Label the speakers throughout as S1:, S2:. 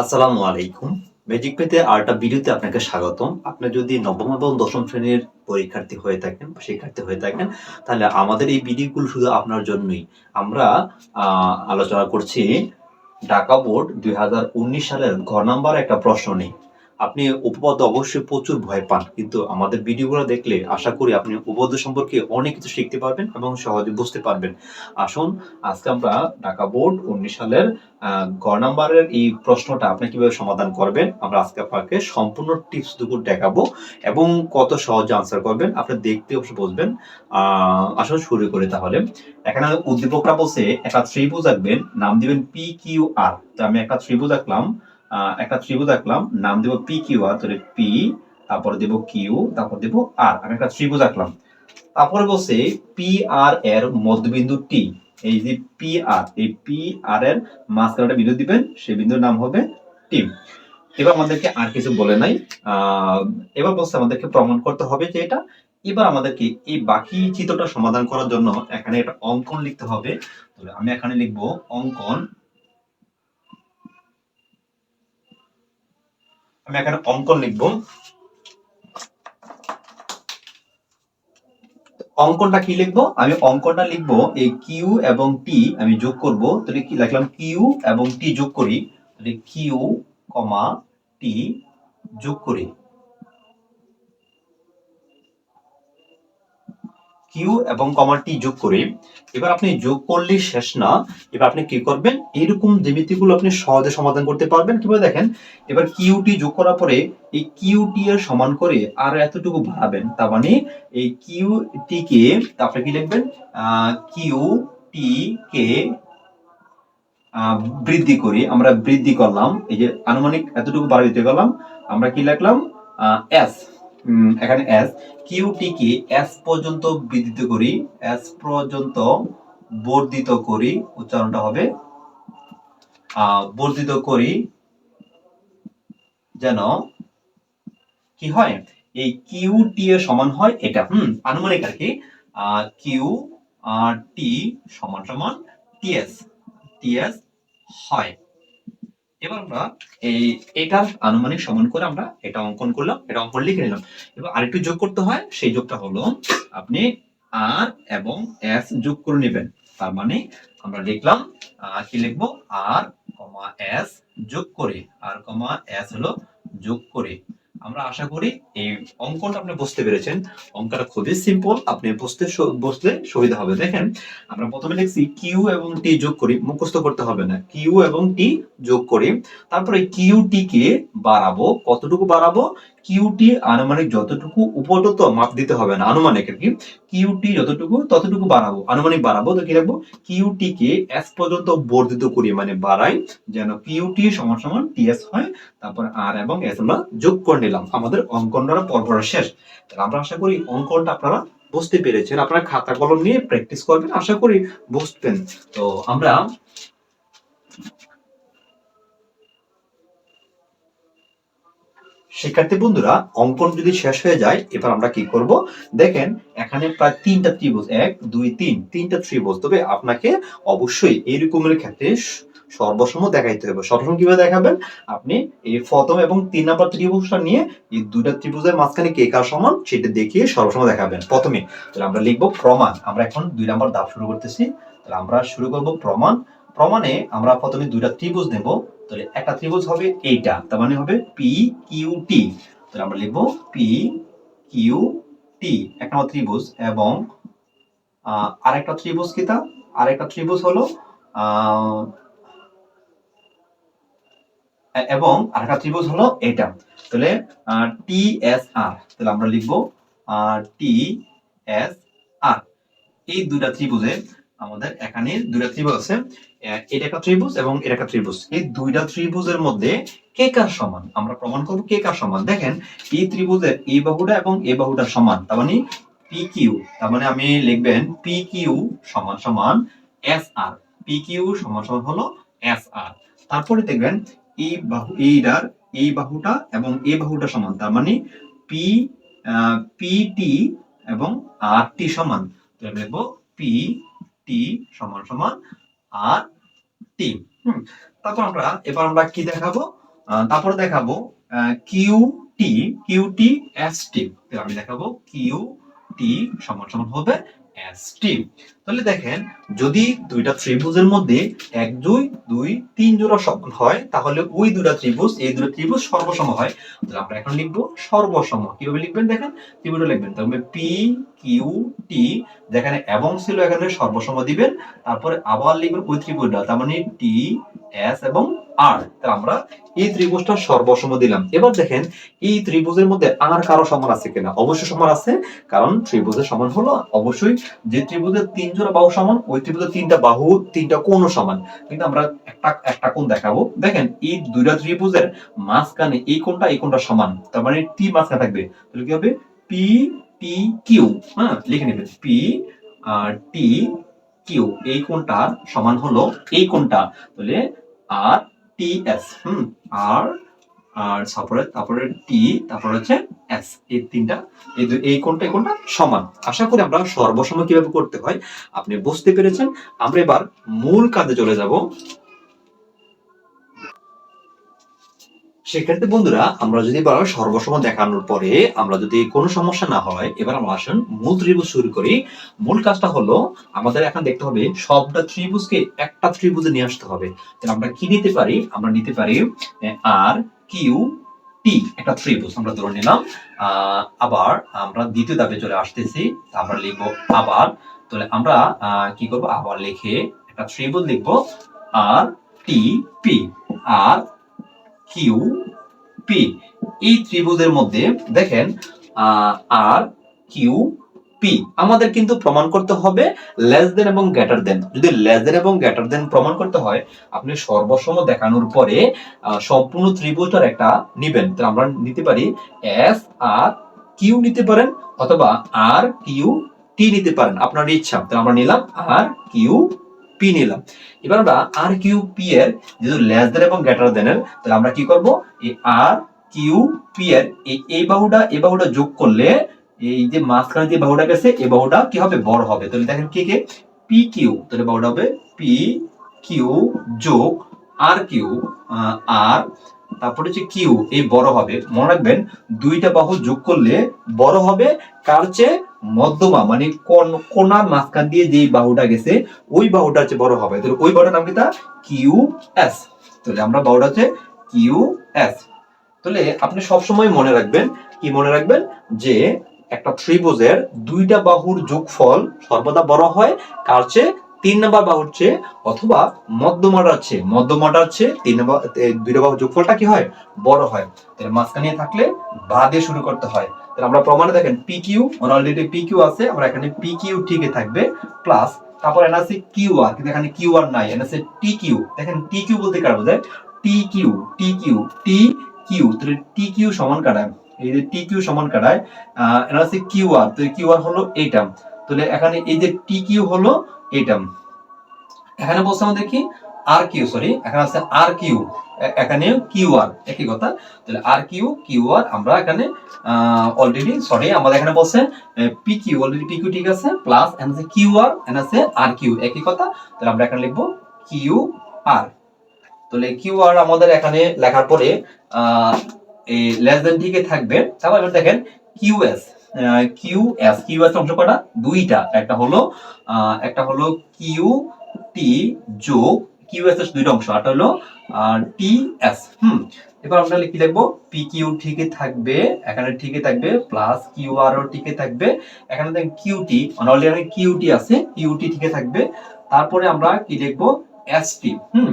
S1: আসসালামু আলাইকুম। ম্যাজিক পেতে আরেকটা ভিডিওতে আপনাকে স্বাগতম। আপনি যদি নবম এবং দশম শ্রেণির পরীক্ষার্থী হয়ে থাকেন শিক্ষার্থী হয়ে থাকেন, তাহলে আমাদের এই ভিডিওগুলো শুধু আপনার জন্যই। আমরা আলোচনা করছি ঢাকা বোর্ড দুই হাজার উনিশ সালের ঘর নাম্বার একটা প্রশ্ন নেই আপনি উপপাদ্য অবশ্যই প্রচুর ভয় পান, কিন্তু আমাদের ভিডিওগুলো দেখলে আশা করি আপনি উপপাদ্য সম্পর্কে অনেক কিছু শিখতে পারবেন এবং সহজে বুঝতে পারবেন। আসুন, আজকে আমরা ঢাকা বোর্ড উনিশ সালের গ নাম্বারের এই প্রশ্নটা আপনি কীভাবে সমাধান করবেন, আমরা আজকে আপনাকে সম্পূর্ণ টিপস দুটো দেখাবো এবং কত সহজে আনসার করবেন, আপনি দেখতে অবশ্যই বুঝবেন আসলে শুরু করি তাহলে। এখানে উদ্দীপকরা বলছে, একটা ত্রিভুজ আঁকবেন, নাম দিবেন পি কিউ আর তো আমি একটা ত্রিভুজ আঁকলাম একটা ত্রিভুজ আঁকলাম, নাম দেব পি কিউ আর তাহলে পি তারপরে দেব কিউ তারপর দেব আর আমি একটা ত্রিভুজ আঁকলাম। তারপরে বলছে পি আর এর মধ্যবিন্দু টি এই যে পি আর এই পি আর এর মাঝখানে একটা বিন্দু দিবেন, সেই বিন্দুর নাম হবে টিম এবার আমাদেরকে আর কিছু বলে নাই। এবার বলছে আমাদেরকে প্রমাণ করতে হবে যে এটা। এবার আমাদেরকে এই বাকি চিত্রটা সমাধান করার জন্য এখানে একটা অঙ্কন লিখতে হবে। আমি এখানে লিখব অঙ্কন আমি এখানে অঙ্কন লিখব। অঙ্কনটা কি লিখব? আমি অঙ্কনটা লিখব, এই কিউ এবং টি আমি যোগ করব। তাহলে কি লিখলাম? কিউ এবং টি যোগ করি। তাহলে কিউ কমা টি যোগ করি। কিউ এবং কমা টি যোগ করি, এবার আপনি যোগ করলে শেষ না, এবার আপনি কি করবেন? এরকম জ্যামিতিগুলো আপনি সহজে সমাধান করতে পারবেন। কীভাবে দেখেন? এবার কিউ টি যোগ করার পরে এই কিউ টি এর সমান করে আর এতটুকু বাড়াবেন। তার মানে এই কিউ টি কে আপনি কি লিখবেন? কিউ টি কে বৃদ্ধি করি আমরা বৃদ্ধি করলাম। এই যে আনুমানিক এতটুকু বাড়াইতে গেলাম। আমরা কি লিখলাম? এস এখানে S Q T K S পর্যন্ত বৃদ্ধিত করি এস পর্যন্ত বর্ধিত করি, উচ্চারণটা হবে বর্ধিত করি, যেন কি হয়? এই কিউ টি এর সমান হয় এটা, হুম, আনুমানিক আর কি কিউ আর টি সমান সমান টিএস টিএস হয়। এবার আমরা এই এটার আনুমানিক সমান করে আমরা এটা অঙ্কন করলাম, এটা অঙ্কন লিখে নিলাম। এবার আরেকটু যোগ করতে হয়, সেই যোগটা হলো আপনি আর এবং এস যোগ করে নেবেন। তার মানে আমরা লিখলাম কি লিখব? আর কমা এস যোগ করে। আর কমা এস হলো যোগ করে। আমরা আশা করি এই অঙ্কটা আপনি বুঝতে পেরেছেন। অঙ্কটা খুবই সিম্পল আপনি বুঝতে বুঝতে সুবিধা হবে। দেখেন, আমরা প্রথমে লিখছি কিউ এবং টি যোগ করি, মুখস্থ করতে হবে না। কিউ এবং টি যোগ করি, তারপরে কিউ টি কে বাড়াবো, কতটুকু বাড়াবো? কিউ টি আনুমানিক যতটুকু উপযুক্ত মাপ দিতে হবে না আনুমানিক আর কি কিউটি যতটুকু, ততটুকু বাড়াবো, আনুমানিক বাড়াবো, তো কি রাখব? কিউ টি কে এস পর্যন্ত বর্ধিত করি মানে বাড়াই, যেন কিউ টি সমান সমান টিএস হয়, তারপর আর এবং এস আমরা যোগ করে নিলাম, আমাদের অঙ্কনটা পর্ব শেষ। তাহলে আমরা আশা করি অঙ্কনটা আপনারা বুঝতে পেরেছেন, আপনারা খাতা কলম নিয়ে প্র্যাকটিস করবেন, আশা করি বুঝবেন। তো আমরা শিক্ষার্থী বন্ধুরা, অঙ্কন যদি শেষ হয়ে যায়, এবার আমরা কি করব? দেখেন, এখানে প্রায় তিনটা ত্রিভুজ, এক, দুই, তিন, তিনটা ত্রিভুজ। তবে আপনাকে অবশ্যই এই রকমের ক্ষেত্রে স- সর্বসম দেখাইতে হবে। সর্বসম কীভাবে দেখাবেন? আপনি এই প্রথম এবং তিন নাম্বার ত্রিভুজটা নিয়ে এই দুইটা ত্রিভুজের মাঝখানে কে কার সমান, সেটা দেখিয়ে সর্বসম দেখাবেন। প্রথমে, তাহলে আমরা লিখব প্রমাণ। আমরা এখন দুই নাম্বার ধাপ শুরু করতেছি। তাহলে আমরা শুরু করব প্রমাণ। প্রমাণে আমরা প্রথমে দুইটা ত্রিভুজ নেব। তাহলে একটা ত্রিভুজ হবে এইটা, তার মানে হবে পি কিউ টি তাহলে আমরা লিখব পি কিউ টি এক নম্বর ত্রিভুজ, এবং আরেকটা ত্রিভুজ কিতা আরেকটা ত্রিভুজ হলো এবং আরেকটা ত্রিভুজ হলো এটা তাহলে টি এস আর তাহলে আমরা লিখব টি এস আর এই দুইটা ত্রিভুজে আমাদের এখানে দুইটা ত্রিভুজ আছে। এটা একটা ত্রিভুজ এবং এটা একটা ত্রিভুজ। এই দুইটা ত্রিভুজের মধ্যে কে কার সমান? আমরা প্রমাণ করব কে কার সমান। দেখেন, এই ত্রিভুজের এই বাহুটা এবং এই বাহুটা সমান। তার মানে পি কিউ তার মানে আমি লিখবেন পি কিউ সমান সমান এস আর পি কিউ সমান সমান হলো এস আর তারপরে দেখবেন এই বাহু, এইটার এই বাহুটা এবং এই বাহুটা সমান। তার মানে পি পি টি এবং আর টি সমান। লিখব পি টি সমান সমান আর টি। হুম, তারপর আমরা, এবার আমরা কি দেখাবো? তারপরে দেখাবো Q T Q T, S T. আমি দেখাবো, কিউ টি সমান সমান হবে এস টি। তাহলে দেখেন, যদি দুইটা ত্রিভুজের মধ্যে এক, দুই দুই, তিন জোড়া সমান হয়, তাহলে ওই দুটা ত্রিভুজ, এই দুটো ত্রিভুজ সর্বসম হয়। তাহলে আমরা এখন লিখব সর্বসম। কীভাবে লিখবেন দেখেন? ত্রিভুজটা লিখবেন। তাহলে পি কিউ টি যেখানে এবং ছিল এখানে সর্বসম দিবেন, তারপরে আবার লিখবেন ওই ত্রিভুজটা। তার মানে টি এস এবং আর তাহলে আমরা এই ত্রিভুজটা সর্বসম দিলাম। এবার দেখেন, এই ত্রিভুজের মধ্যে আর কারও সমান আছে কিনা? অবশ্যই সমান আছে, কারণ ত্রিভুজের সমান হলো অবশ্যই যে ত্রিভুজের তিন জোড়া বাহু সমান ওই ত্রিভুজের তিনটা বাহু, তিনটা কোণও সমান। কিন্তু আমরা একটা একটা কোণ দেখাবো। দেখেন, এই দুইটা ত্রিভুজের মাঝখানে এই কোণটা এই কোণটা সমান। তার মানে টি মাঝখানে থাকবে। তাহলে কি হবে? পি টি কিউ হ্যাঁ লিখে নেবে পি আর টি কিউ এই কোণটা সমান হলো এই কোণটা। তাহলে আর টি এস হুম আর আর তারপরে তারপরে টি তারপরে হচ্ছে এস এই তিনটা, এই কোনটা এই কোনটা কোণটা সমান। আশা করি আমরা সর্বসম কীভাবে করতে হয়, আপনি বুঝতে পেরেছেন। আমরা এবার মূল কাজে চলে যাব। সেক্ষেত্রে বন্ধুরা, আমরা যদি এবার সর্বসম দেখানোর পরে আমরা যদি কোনো সমস্যা না হয়, এবার আমরা আসুন মূল ত্রিভুজ শুরু করি। মূল কাজটা হলো, আমাদের এখন দেখতে হবে সবটা ত্রিভুজকে একটা ত্রিভুজে নিয়ে আসতে হবে। তাহলে আমরা কি নিতে পারি? আমরা নিতে পারি আর, কিউ, টি, একটা ত্রিভুজ। আমরা ধরে নিলাম আবার আমরা দ্বিতীয় ধাপে চলে আসতেছি আমরা লিখব আবার। তাহলে আমরা কি করব? আবার লিখে একটা ত্রিভুজ লিখব, আর, টি, পি, আর কিউ পি এই ত্রিভুজের মধ্যে দেখেন আর কিউ পি আমাদের কিন্তু প্রমাণ করতে হবে লেস দেন এবং গ্রেটার দেন যদি লেস দেন এবং গ্রেটার দেন প্রমাণ করতে হয়, আপনি সর্বসম দেখানোর পরে সম্পূর্ণ ত্রিভুজটার একটা নিবেন। তাহলে আমরা নিতে পারি এস আর কিউ নিতে পারেন অথবা আর কিউ টি নিতে পারেন। আপনার ইচ্ছা। তাহলে আমরা নিলাম আর কিউ পি নিলাম। এবার আমরা আর কিউ পি এর যেহেতু লেস দেন এবং গ্রেটার দেনের তাহলে আমরা কি করব? এই আর কিউ পি এর এই বাহুটা এই বাহুটা যোগ করলে এই যে মাঝখানে যে বাহুটা গেছে এই বাহুটা কি হবে? বড় হবে। তাহলে দেখেন কি কে? পি কিউ তাহলে বাহুটা হবে পি কিউ যোগ আর কিউ আর তারপরে হচ্ছে কিউ এই বড় হবে। মনে রাখবেন, দুইটা বাহু যোগ করলে বড় হবে। কার চেয়ে? মধ্যমা মানে কোন কোনার মাঝখান দিয়ে যে বাহুটা গেছে, ওই বাহুটা হচ্ছে বড় হবে। তাহলে ওই বাহুটার নাম কি তা? Q S. তাহলে আমরা বাহুটা হচ্ছে কিউ এস। তাহলে আপনি সবসময় মনে রাখবেন, কি মনে রাখবেন? যে একটা ত্রিভুজের দুইটা বাহুর যোগফল সর্বদা বড় হয়, কার চেয়ে? তিন নম্বর বাহুর চেয়ে, অথবা মধ্যমাটার চেয়ে। মধ্যমাটার চেয়ে তিন নম্বর দুইটা বাহুর যোগফলটা কি হয়? বড় হয়। তাহলে মাঝখানে থাকলে বা দিয়ে শুরু করতে হয়। তাহলে আমরা প্রমাণে দেখেন P Q already P Q আছে, আমরা এখানে পি কিউ ঠিকই থাকবে প্লাস তারপর এন আছে কিউ আর কিন্তু এখানে কিউ আর নাই এন আছে টি কিউ দেখেন টি কিউ বলতে কার বোঝায়? T Q T Q T Q তাহলে টি কিউ সমান কাটায় এই যে টি কিউ সমান কাটায় এর আছে কিউ আর তো কিউ আর হলো এইটা। তাহলে এখানে এই যে টি কিউ হলো এইটা। এখানে বলছে আমাদের কি আর কিউ সরি এখানে আছে আর কিউ এখানে কিউ আর একই কথা। তাহলে আর কিউ কিউ আর আমরা এখানে অলরেডি সরি আমাদের এখানে বলছে P Q already P Q ঠিক আছে প্লাস এখানে আছে কিউ আর এখানে আছে আর কিউ একই কথা। তাহলে আমরা এখানে লিখব কিউ আর তাহলে কিউ আর আমাদের এখানে লেখার পরে এই লেস দেন ঠিকই থাকবে। তারপর এবার দেখেন Q S Q S Q S অংশ কটা? দুইটা। একটা হলো একটা হলো কিউ টি যোগ কিউ এস এর দুইটা অংশ একটা হলো টি এস হুম। এবার আমরা কি লিখব পি ঠিকই থাকবে, এখানে ঠিকই থাকবে প্লাস কিউ আর ও ঠিকই থাকবে। এখানে দেখেন কিউটি অলরেডি এখানে কিউটি আছে কিউটি ঠিকই থাকবে। তারপরে আমরা কি লিখব এস টি হুম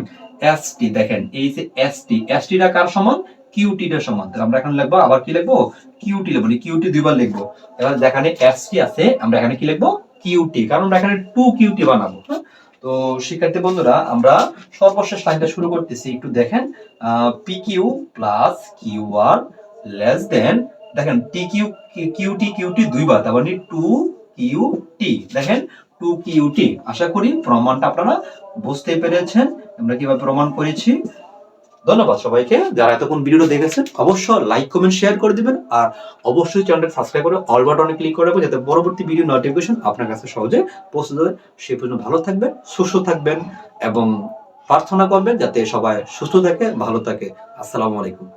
S1: এস টি দেখেন, এই যে এস টি এস কার সমান? কিউটি এর সমান। তাহলে আমরা এখানে লিখব, আবার কি লিখব? কিউটি লিখব কিউটি দুইবার লিখব। এবার যেখানে এস টি আছে, আমরা এখানে কি লিখব? কিউটি কারণ আমরা এখানে টু কিউটি বানাবো হ্যাঁ? তো শিক্ষার্থী বন্ধুরা, আমরা সর্বশেষ লাইনটা শুরু করতেছি। একটু দেখেন P Q plus Q R less then দেখেন টি কিউ কিউটি কিউটি দুইবার, তার মানে টু কিউ টি দেখেন টু কিউ টি আশা করি প্রমাণটা আপনারা বুঝতে পেরেছেন। আমরা কীভাবে প্রমাণ করেছি? ধন্যবাদ সবাইকে। যারা এতক্ষণ ভিডিওটা দেখেছেন, অবশ্যই লাইক কমেন্ট শেয়ার করে দিবেন আর অবশ্যই চ্যানেলটা সাবস্ক্রাইব করে অল বাটনে ক্লিক করে রাখবেন যাতে পরবর্তী ভিডিও নোটিফিকেশন আপনার কাছে সহজে পৌঁছে যাবে সে পর্যন্ত ভালো থাকবেন, সুস্থ থাকবেন এবং প্রার্থনা করবেন যাতে সবাই সুস্থ থাকে, ভালো থাকে। আসসালামু আলাইকুম।